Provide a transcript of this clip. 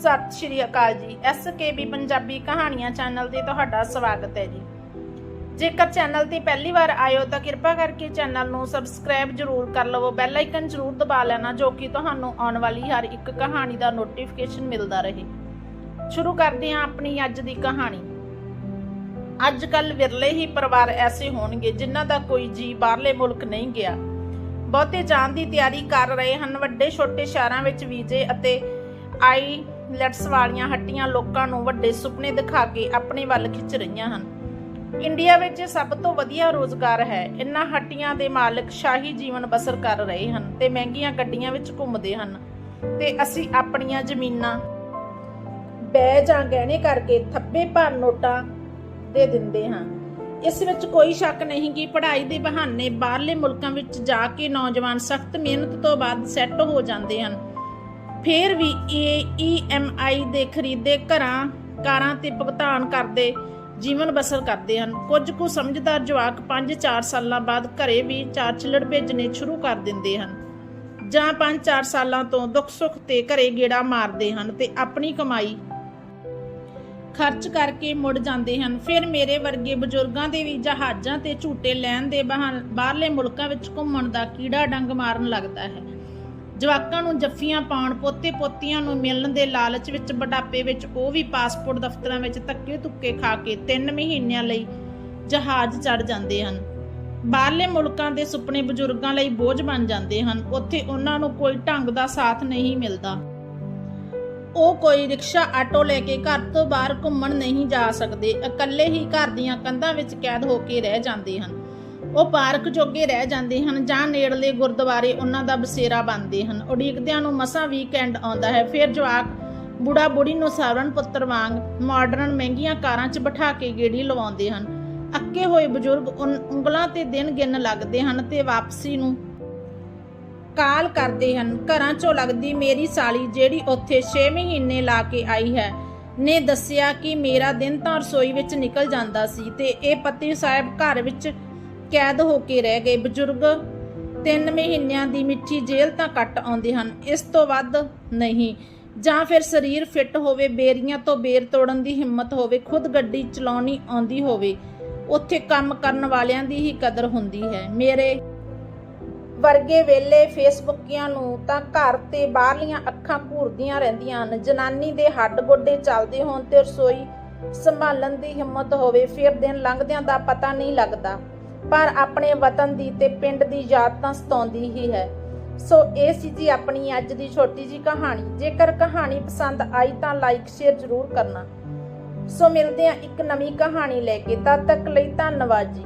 ਸਤਿ ਸ਼੍ਰੀ ਅਕਾਲ ਜੀ। ਐਸਕੇਬੀ ਪੰਜਾਬੀ ਕਹਾਣੀਆਂ ਚੈਨਲ ਤੇ ਤੁਹਾਡਾ ਸਵਾਗਤ ਹੈ ਜੀ। ਜੇਕਰ ਚੈਨਲ ਤੇ ਪਹਿਲੀ ਵਾਰ ਆਇਓ ਤਾਂ ਕਿਰਪਾ ਕਰਕੇ ਚੈਨਲ ਨੂੰ ਸਬਸਕ੍ਰਾਈਬ ਜਰੂਰ ਕਰ ਲਵੋ। ਬੈਲ ਆਈਕਨ ਜਰੂਰ ਦਬਾ ਲੈਣਾ ਜੋ ਕਿ ਤੁਹਾਨੂੰ ਆਉਣ ਵਾਲੀ ਹਰ ਇੱਕ ਕਹਾਣੀ ਦਾ ਨੋਟੀਫਿਕੇਸ਼ਨ ਮਿਲਦਾ ਰਹੇ। ਸ਼ੁਰੂ ਕਰਦੇ ਹਾਂ ਆਪਣੀ ਅੱਜ ਦੀ ਕਹਾਣੀ। ਅੱਜ ਕੱਲ ਵਿਰਲੇ ਹੀ ਪਰਿਵਾਰ ਐਸੇ ਹੋਣਗੇ ਜਿਨ੍ਹਾਂ ਦਾ ਕੋਈ ਜੀ ਬਾਹਰਲੇ ਮੁਲਕ ਨਹੀਂ ਗਿਆ। ਬਹੁਤੇ ਜਾਣ ਦੀ ਤਿਆਰੀ ਕਰ ਰਹੇ ਹਨ। ਵੱਡੇ ਛੋਟੇ ਸ਼ਹਿਰਾਂ ਵਿੱਚ ਵੀਜ਼ੇ ਅਤੇ ਆਈ ਆਈਲੈਟਸ ਵਾਲੀਆਂ ਹੱਟੀਆਂ ਲੋਕਾਂ ਨੂੰ ਵੱਡੇ ਸੁਪਨੇ ਦਿਖਾ ਕੇ ਆਪਣੇ ਵੱਲ ਖਿੱਚ ਰਹੀਆਂ ਹਨ। ਇੰਡੀਆ ਵਿੱਚ ਸਭ ਤੋਂ ਵਧੀਆ ਰੋਜ਼ਗਾਰ ਹੈ। ਇਨ੍ਹਾਂ ਹੱਟੀਆਂ ਦੇ ਮਾਲਕ ਸ਼ਾਹੀ ਜੀਵਨ ਬਸਰ ਕਰ ਰਹੇ ਹਨ ਤੇ ਮਹਿੰਗੀਆਂ ਗੱਡੀਆਂ ਵਿੱਚ ਘੁੰਮਦੇ ਹਨ ਤੇ ਅਸੀਂ ਆਪਣੀਆਂ ਜ਼ਮੀਨਾਂ ਬੈ ਜਾਂ ਗਹਿਣੇ ਕਰਕੇ ਥੱਬੇ ਭਰ ਨੋਟਾਂ ਦੇ ਦਿੰਦੇ ਹਾਂ। ਇਸ ਵਿੱਚ ਕੋਈ ਸ਼ੱਕ ਨਹੀਂ ਕਿ ਪੜ੍ਹਾਈ ਦੇ ਬਹਾਨੇ ਬਾਹਰਲੇ ਮੁਲਕਾਂ ਵਿੱਚ ਜਾ ਕੇ ਨੌਜਵਾਨ ਸਖਤ ਮਿਹਨਤ ਤੋਂ ਬਾਅਦ ਸੈੱਟ ਹੋ ਜਾਂਦੇ ਹਨ। ਫਿਰ ਵੀ ਈਐਮਆਈ ਦੇ ਖਰੀਦੇ ਘਰਾਂ, ਕਾਰਾਂ ਤੇ ਭੁਗਤਾਨ ਕਰਦੇ ਜੀਵਨ ਬਸਰ ਕਰਦੇ ਹਨ। ਕੁਝ ਕੁ ਸਮਝਦਾਰ ਜਵਾਕ 5-4 ਸਾਲਾਂ ਬਾਅਦ ਘਰੇ ਵੀ ਚਾਰ ਛਿਲੜ ਭੇਜਣੇ ਸ਼ੁਰੂ ਕਰ ਦਿੰਦੇ ਹਨ ਜਾਂ 5-4 ਸਾਲਾਂ ਤੋਂ ਦੁੱਖ ਸੁੱਖ ਤੇ ਘਰੇ ਗੇੜਾ ਮਾਰਦੇ ਹਨ ਤੇ ਆਪਣੀ ਕਮਾਈ ਖਰਚ ਕਰਕੇ ਮੁੜ ਜਾਂਦੇ ਹਨ। ਫਿਰ ਮੇਰੇ ਵਰਗੇ ਬਜ਼ੁਰਗਾਂ ਦੇ ਵੀ ਜਹਾਜ਼ਾਂ ਤੇ ਝੂਟੇ ਲੈਣ ਦੇ ਬਹਾਨ ਬਾਹਰਲੇ ਮੁਲਕਾਂ ਵਿੱਚ ਘੁੰਮਣ ਦਾ ਕੀੜਾ ਡੰਗ ਮਾਰਨ ਲੱਗਦਾ ਹੈ। ਜਵਾਕਾਂ ਨੂੰ ਜੱਫੀਆਂ ਪਾਉਣ ਪੋਤੇ ਪੋਤੀਆਂ ਨੂੰ ਮਿਲਣ ਦੇ ਲਾਲਚ ਵਿੱਚ, ਬੁਢਾਪੇ ਵਿੱਚ, ਉਹ ਵੀ ਪਾਸਪੋਰਟ ਦਫ਼ਤਰਾਂ ਵਿੱਚ ਧੱਕੇ ਧੁੱਕੇ ਖਾ ਕੇ 3 ਮਹੀਨਿਆਂ ਲਈ ਜਹਾਜ਼ ਚੜ ਜਾਂਦੇ ਹਨ। ਬਾਹਰਲੇ ਮੁਲਕਾਂ ਦੇ ਸੁਪਨੇ ਬਜ਼ੁਰਗਾਂ ਲਈ ਬੋਝ ਬਣ ਜਾਂਦੇ ਹਨ। ਉੱਥੇ ਉਹਨਾਂ ਨੂੰ ਕੋਈ ਢੰਗ ਦਾ ਸਾਥ ਨਹੀਂ ਮਿਲਦਾ। ਉਹ ਕੋਈ ਰਿਕਸ਼ਾ, ਆਟੋ ਲੈ ਕੇ ਘਰ ਤੋਂ ਬਾਹਰ ਘੁੰਮਣ ਨਹੀਂ ਜਾ ਸਕਦੇ। ਇਕੱਲੇ ਹੀ ਘਰ ਦੀਆਂ ਕੰਧਾਂ ਵਿੱਚ ਕੈਦ ਹੋ ਕੇ ਰਹਿ ਜਾਂਦੇ ਹਨ। ਉਹ ਪਾਰਕ ਜੋਗੇ ਰਹਿ ਜਾਂਦੇ ਹਨ ਜਾਂ ਨੇੜਲੇ ਗੁਰਦੁਆਰੇ ਉਹਨਾਂ ਦਾ ਬਸੇਰਾ ਬਣਦੇ ਹਨ। ਉਡੀਕਦਿਆਂ ਨੂੰ ਮਸਾਂ ਵੀਕਐਂਡ ਆਉਂਦਾ ਹੈ। ਫਿਰ ਜਵਾਕ ਬੁੜਾ ਬੁੜੀ ਨੂੰ ਸਾਵਰਨ ਪੁੱਤਰ ਵਾਂਗ ਮਾਡਰਨ ਮਹਿੰਗੀਆਂ ਕਾਰਾਂ 'ਚ ਬਿਠਾ ਕੇ ਗੇੜੀ ਲਵਾਉਂਦੇ ਹਨ। ਅੱਕੇ ਹੋਏ ਬਜ਼ੁਰਗ ਉਂਗਲਾਂ ਤੇ ਦਿਨ ਗਿਣ ਲੱਗਦੇ ਹਨ ਤੇ ਵਾਪਸੀ ਨੂੰ ਕਾਲ ਕਰਦੇ ਹਨ। ਘਰਾਂ 'ਚੋਂ ਲੱਗਦੀ ਮੇਰੀ ਸਾਲੀ ਜਿਹੜੀ ਉੱਥੇ 6 ਮਹੀਨੇ ਲਾ ਕੇ ਆਈ ਹੈ, ਨੇ ਦੱਸਿਆ ਕਿ ਮੇਰਾ ਦਿਨ ਤਾਂ ਰਸੋਈ ਵਿੱਚ ਨਿਕਲ ਜਾਂਦਾ ਸੀ ਤੇ ਇਹ ਪਤੀ ਸਾਹਿਬ ਘਰ ਵਿੱਚ ਕੈਦ ਹੋ ਕੇ ਰਹਿ ਗਏ ਬਜ਼ੁਰਗ। 3 ਮਹੀਨਿਆਂ ਦੀ ਮਿੱਠੀ ਜੇਲ੍ਹ ਤਾਂ ਕੱਟ ਆਉਂਦੇ ਹਨ। ਇਸ ਤੋਂ ਵੱਧ ਨਹੀਂ। ਜਾਂ ਫਿਰ ਸਰੀਰ ਫਿੱਟ ਹੋਵੇ, ਬੇਰੀਆਂ ਤੋਂ ਬੇਰ ਤੋੜਨ ਦੀ ਹਿੰਮਤ ਹੋਵੇ, ਖੁਦ ਗੱਡੀ ਚਲਾਉਣੀ ਆਉਂਦੀ ਹੋਵੇ, ਉੱਥੇ ਕੰਮ ਕਰਨ ਵਾਲਿਆਂ ਦੀ ਹੀ ਕਦਰ ਹੁੰਦੀ ਹੈ। ਮੇਰੇ ਵਰਗੇ ਵੇਲੇ ਫੇਸਬੁੱਕੀਆਂ ਨੂੰ ਤਾਂ ਘਰ ਤੇ ਬਾਹਰਲੀਆਂ ਅੱਖਾਂ ਘੂਰਦੀਆਂ ਰਹਿੰਦੀਆਂ ਹਨ। ਜਨਾਨੀ ਦੇ ਹੱਡ ਗੋਡੇ ਚੱਲਦੇ ਹੋਣ ਤੇ ਰਸੋਈ ਸੰਭਾਲਣ ਦੀ ਹਿੰਮਤ ਹੋਵੇ, ਫਿਰ ਦਿਨ ਲੰਘਦਿਆਂ ਦਾ ਪਤਾ ਨਹੀਂ ਲੱਗਦਾ। ਪਰ ਆਪਣੇ ਵਤਨ ਦੀ ਤੇ ਪਿੰਡ ਦੀ ਯਾਦ ਤਾਂ ਸਤਾਉਂਦੀ ਹੀ ਹੈ। ਸੋ ਇਹ ਸੀ ਜੀ ਆਪਣੀ ਅੱਜ ਦੀ ਛੋਟੀ ਜੀ ਕਹਾਣੀ। ਜੇਕਰ ਕਹਾਣੀ ਪਸੰਦ ਆਈ ਤਾਂ ਲਾਈਕ ਸ਼ੇਅਰ ਜ਼ਰੂਰ ਕਰਨਾ। ਸੋ ਮਿਲਦੇ ਆ ਇੱਕ ਨਵੀਂ ਕਹਾਣੀ ਲੈ ਕੇ। ਤਦ ਤੱਕ ਲਈ ਧੰਨਵਾਦ ਜੀ।